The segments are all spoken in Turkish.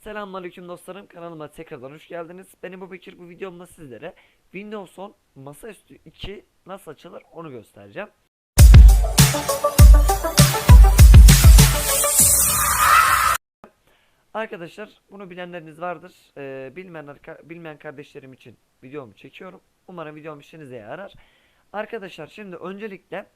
Selamünaleyküm dostlarım kanalıma tekrardan hoş geldiniz. Benim bu Bekir bu videomda sizlere Windows 10 masaüstü 2 nasıl açılır onu göstereceğim. Arkadaşlar bunu bilenleriniz vardır. Ee, bilmeyen, arka- bilmeyen kardeşlerim için videomu çekiyorum. Umarım videom işinize yarar. Arkadaşlar şimdi öncelikle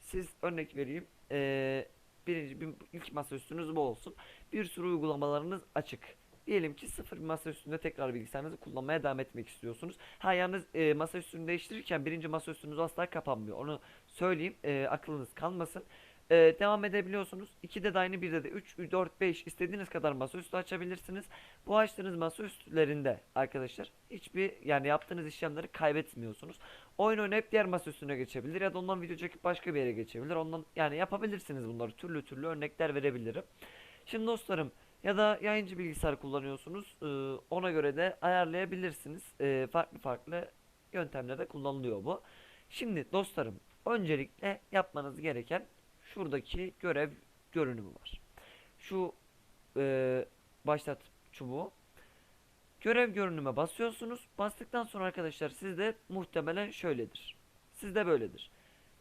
siz örnek vereyim. Ee, birinci bir, ilk masaüstünüz bu olsun. Bir sürü uygulamalarınız açık. Diyelim ki sıfır bir masa üstünde tekrar bilgisayarınızı kullanmaya devam etmek istiyorsunuz. Ha yalnız e, masa üstünü değiştirirken birinci masa üstünüz asla kapanmıyor. Onu söyleyeyim e, aklınız kalmasın. E, devam edebiliyorsunuz. 2'de de aynı 1'de de 3, 4, 5 istediğiniz kadar masaüstü açabilirsiniz. Bu açtığınız masaüstlerinde arkadaşlar hiçbir yani yaptığınız işlemleri kaybetmiyorsunuz. Oyun oynayıp diğer masaüstüne geçebilir ya da ondan video çekip başka bir yere geçebilir. Ondan yani yapabilirsiniz bunları. Türlü türlü örnekler verebilirim. Şimdi dostlarım ya da yayıncı bilgisayar kullanıyorsunuz. Ee, ona göre de ayarlayabilirsiniz. Ee, farklı farklı yöntemlerde kullanılıyor bu. Şimdi dostlarım öncelikle yapmanız gereken şuradaki görev görünümü var. Şu e, başlat çubuğu. Görev görünüme basıyorsunuz. Bastıktan sonra arkadaşlar sizde muhtemelen şöyledir. Sizde böyledir.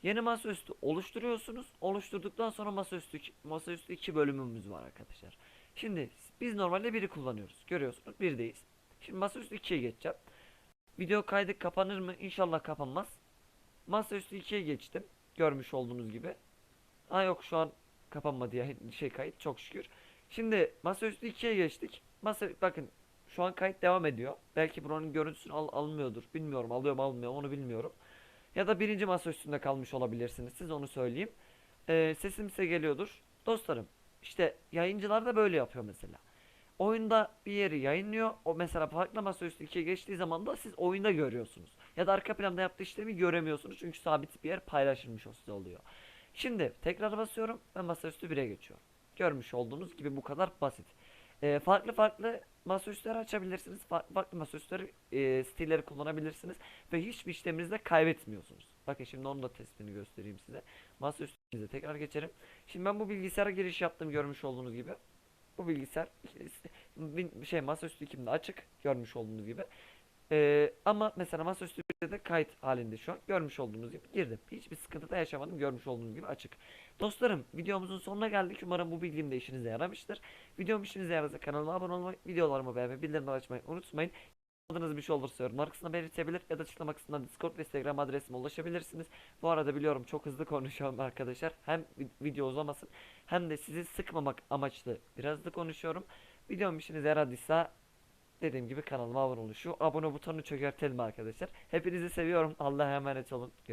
Yeni masaüstü oluşturuyorsunuz. Oluşturduktan sonra masaüstü masaüstü iki bölümümüz var arkadaşlar. Şimdi biz normalde biri kullanıyoruz. Görüyorsunuz birdeyiz. Şimdi masaüstü 2'ye geçeceğim. Video kaydı kapanır mı? İnşallah kapanmaz. Masaüstü 2'ye geçtim. Görmüş olduğunuz gibi. Ha yok şu an kapanmadı ya şey kayıt çok şükür. Şimdi masaüstü 2'ye geçtik. Masa bakın şu an kayıt devam ediyor. Belki buranın görüntüsünü al, almıyordur. Bilmiyorum alıyor mu almıyor onu bilmiyorum. Ya da birinci masa üstünde kalmış olabilirsiniz. Siz onu söyleyeyim. Ee, sesim size geliyordur. Dostlarım işte yayıncılar da böyle yapıyor mesela. Oyunda bir yeri yayınlıyor. O mesela farklı masaüstü 2'ye geçtiği zaman da siz oyunda görüyorsunuz. Ya da arka planda yaptığı işlemi göremiyorsunuz. Çünkü sabit bir yer paylaşılmış o size oluyor. Şimdi tekrar basıyorum ve masaüstü 1'e geçiyorum. Görmüş olduğunuz gibi bu kadar basit. Ee, farklı farklı masaüstleri açabilirsiniz. Farklı farklı masaüstleri e, stilleri kullanabilirsiniz. Ve hiçbir işleminizde kaybetmiyorsunuz. Bakın şimdi onun da testini göstereyim size. Masaüstünüze tekrar geçerim. Şimdi ben bu bilgisayara giriş yaptım görmüş olduğunuz gibi. Bu bilgisayar şey masaüstü kimde açık görmüş olduğunuz gibi. Ee, ama mesela masaüstü de kayıt halinde şu an görmüş olduğunuz gibi girdim. Hiçbir sıkıntı da yaşamadım görmüş olduğunuz gibi açık. Dostlarım videomuzun sonuna geldik. Umarım bu bilgim de işinize yaramıştır. Videom işinize yararsa kanalıma abone olmayı, videolarımı beğenmeyi, bildirimleri açmayı unutmayın. Adınız bir şey olursa yorumlar kısmına belirtebilir ya da açıklama kısmından Discord ve Instagram adresime ulaşabilirsiniz. Bu arada biliyorum çok hızlı konuşuyorum arkadaşlar. Hem vi- video uzamasın hem de sizi sıkmamak amaçlı biraz hızlı konuşuyorum. Videom işinize yaradıysa dediğim gibi kanalıma abone olun. Şu abone butonunu çökertelim arkadaşlar. Hepinizi seviyorum. Allah'a emanet olun. Görüşürüz.